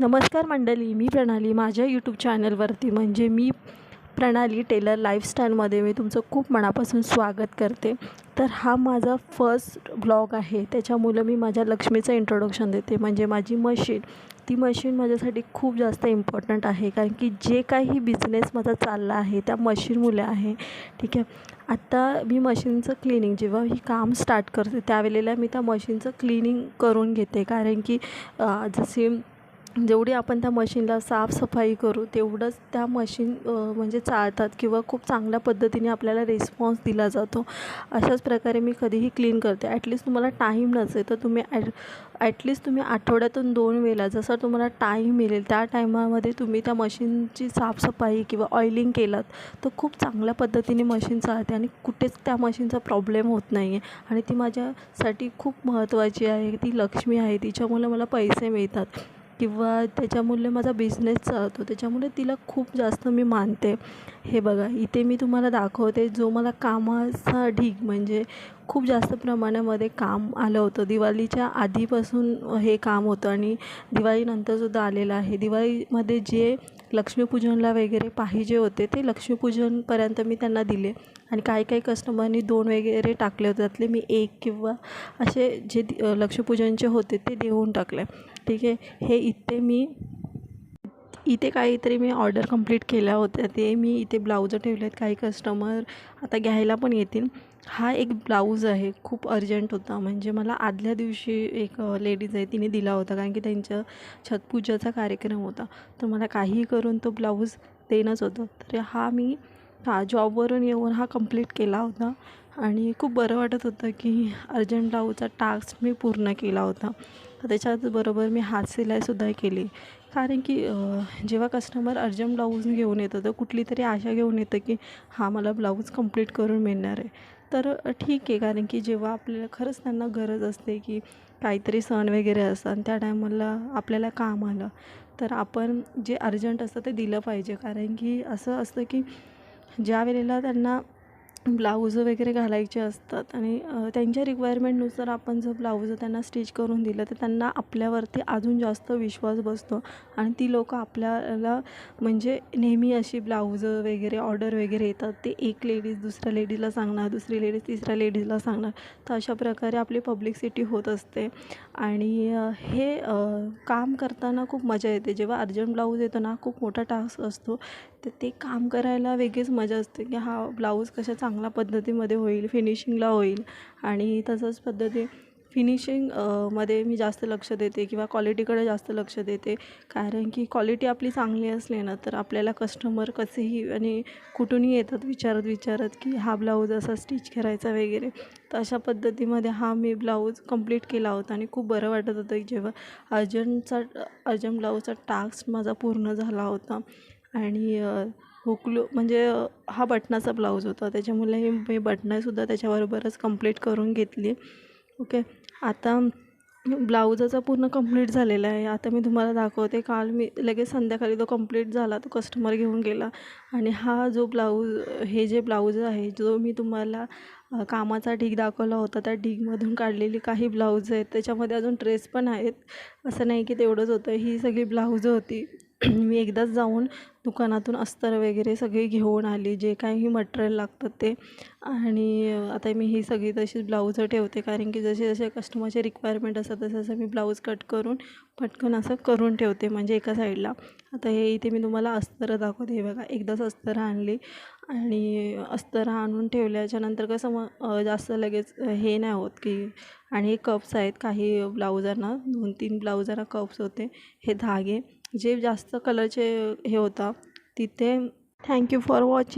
नमस्कार मंडळी मी प्रणाली माझ्या यूट्यूब चॅनलवरती म्हणजे मी प्रणाली टेलर लाईफस्टाईलमध्ये मी तुमचं खूप मनापासून स्वागत करते. तर हा माझा फर्स्ट ब्लॉग आहे. त्याच्यामुळं मी माझ्या लक्ष्मीचं इंट्रोडक्शन देते. म्हणजे माझी मशीन ती मशीन माझ्यासाठी खूप जास्त इम्पॉर्टंट आहे. कारण की जे काही बिझनेस माझा चालला आहे त्या मशीनमुळे आहे. ठीक आहे? आत्ता मी मशीनचं क्लिनिंग जेव्हा ही काम स्टार्ट करते त्यावेळेला मी त्या मशीनचं क्लिनिंग करून घेते. कारण की जसे जेवढी आपण त्या मशीनला साफसफाई करू तेवढंच त्या मशीन म्हणजे चालतात किंवा खूप चांगल्या पद्धतीने आपल्याला रिस्पॉन्स दिला जातो. अशाच प्रकारे मी कधीही क्लीन करते. ॲटलिस्ट तुम्हाला टाईम नसेल तर तुम्ही ॲट ॲटलिस्ट तुम्ही आठवड्यातून दोन वेळा जसं तुम्हाला टाईम मिळेल त्या टायमामध्ये तुम्ही त्या मशीनची साफसफाई किंवा ऑइलिंग केलात तर खूप चांगल्या पद्धतीने मशीन चालते आणि कुठेच त्या मशीनचा प्रॉब्लेम होत नाही आहे आणि ती माझ्यासाठी खूप महत्त्वाची आहे ती लक्ष्मी आहे तिच्यामुळे मला पैसे मिळतात. किंवा त्याच्यामुळे माझा बिझनेस चालतो. त्याच्यामुळे तिला खूप जास्त मी मानते. हे बघा इथे मी तुम्हाला दाखवते जो मला कामाचा ढीग म्हणजे खूप जास्त प्रमाणामध्ये काम आलं होतं. दिवाळीच्या आधीपासून हे काम होतं आणि दिवाळीनंतरसुद्धा आलेलं आहे. दिवाळीमध्ये जे लक्ष्मीपूजनला वगैरे पाहिजे होते ते लक्ष्मीपूजनपर्यंत मी त्यांना दिले. आणि काही काही कस्टमरनी दोन वगैरे टाकले होते. त्यातले मी एक किंवा असे जे लक्ष्मीपूजनचे होते ते देऊन टाकले. ठीक आहे. हे इथे मी इथे काहीतरी मी ऑर्डर कंप्लीट केल्या होत्या. ते मी इथे ब्लाऊज ठेवले आहेत काही कस्टमर आता घ्यायला पण येतील. हा एक ब्लाऊज आहे. खूप अर्जंट होता. म्हणजे मला आदल्या दिवशी एक लेडीज आहे तिने दिला होता. कारण की त्यांच्या छतपूजाचा कार्यक्रम होता. तर मला काहीही करून तो ब्लाऊज देणंच होतं. तर हा मी हा जॉबवरून येऊन हा कंप्लीट केला होता. आणि खूप बरं वाटत होतं की अर्जंट ब्लाऊजचा टास्क मी पूर्ण केला होता. तर त्याच्याचबरोबर मी हात शिलाईसुद्धा केली. कारण की जेव्हा कस्टमर अर्जंट ब्लाऊज घेऊन येतं तर कुठली तरी आशा घेऊन येतं की हा मला ब्लाऊज कंप्लीट करून मिळणार आहे. तर ठीक आहे. कारण की जेव्हा आपल्याला खरंच त्यांना गरज असते की काहीतरी सण वगैरे असतात त्या टायमाला आपल्याला काम आलं. तर आपण जे अर्जंट असतं ते दिलं पाहिजे. कारण की असं असतं की ज्या वेळेला त्यांना ब्लाऊज वगैरे घालायचे असतात आणि त्यांच्या रिक्वायरमेंटनुसार आपण जर ब्लाऊज त्यांना स्टिच करून दिलं तर त्यांना आपल्यावरती अजून जास्त विश्वास बसतो. आणि ती लोकं आपल्याला म्हणजे नेहमी अशी ब्लाऊज वगैरे ऑर्डर वगैरे येतात. ते एक लेडीज दुसऱ्या लेडीजला सांगणार दुसरी लेडीज तिसऱ्या लेडीजला सांगणार. तर अशा प्रकारे आपली पब्लिकसिटी होत असते. आणि हे काम करताना खूप मजा येते. जेव्हा अर्जंट ब्लाऊज येतो ना खूप मोठा टास्क असतो. तर ते काम करायला वेगळीच मजा असते की हा ब्लाऊज कशा चांगल्या पद्धतीमध्ये होईल फिनिशिंगला होईल. आणि तसंच पद्धती फिनिशिंगमध्ये मी जास्त लक्ष देते किंवा क्वालिटीकडे जास्त लक्ष देते. कारण की क्वालिटी आपली चांगली असली ना तर आपल्याला कस्टमर कसेही आणि कुठूनही येतात विचारत विचारत की हा ब्लाऊज असा स्टिच करायचा वगैरे. तर अशा पद्धतीमध्ये हा मी ब्लाऊज कंप्लीट केला होता आणि खूप बरं वाटत होतं की जेव्हा अर्जंटचा अर्जंट ब्लाऊजचा टास्क माझा पूर्ण झाला होता. आणि हुकलू म्हणजे हा बटनाचा ब्लाऊज होता. त्याच्यामुळे हे मी बटणंसुद्धा त्याच्याबरोबरच कंप्लीट करून घेतली. ओके. आता ब्लाऊजाचा पूर्ण कंप्लीट झालेला आहे. आता मी तुम्हाला दाखवते. काल मी लगेच संध्याकाळी तो कंप्लीट झाला. तो कस्टमर घेऊन गेला. आणि हा जो ब्लाऊज हे जे ब्लाऊज आहे जो मी तुम्हाला कामाचा ढीग दाखवला होता त्या ढीगमधून काढलेली काही ब्लाऊज आहेत. त्याच्यामध्ये अजून ड्रेस पण आहेत. असं नाही की तेवढंच होतं. ही सगळी ब्लाऊजं होती. मी एकदाच जाऊन दुकानातून अस्तर वगैरे सगळी घेऊन आली जे काही मटेरियल लागतं ते. आणि आता मी ही सगळी तशीच ब्लाऊजं ठेवते कारण की जसे जसे कस्टमरचे रिक्वायरमेंट असतात तसं तसं मी ब्लाऊज कट करून पटकन असं करून ठेवते म्हणजे एका साईडला आता हे इथे मी तुम्हाला अस्तर दाखवते. हे बघा एकदाच अस्तर आणली. आणि अस्तर आणून ठेवल्याच्यानंतर कसं मग जास्त लगेच हे नाही होत की आणि हे कप्स आहेत काही ब्लाऊजांना दोन तीन ब्लाऊजांना कप्स होते हे धागे. जे जास्त कलरचे हे होता तिथे थँक्यू फॉर वॉचिंग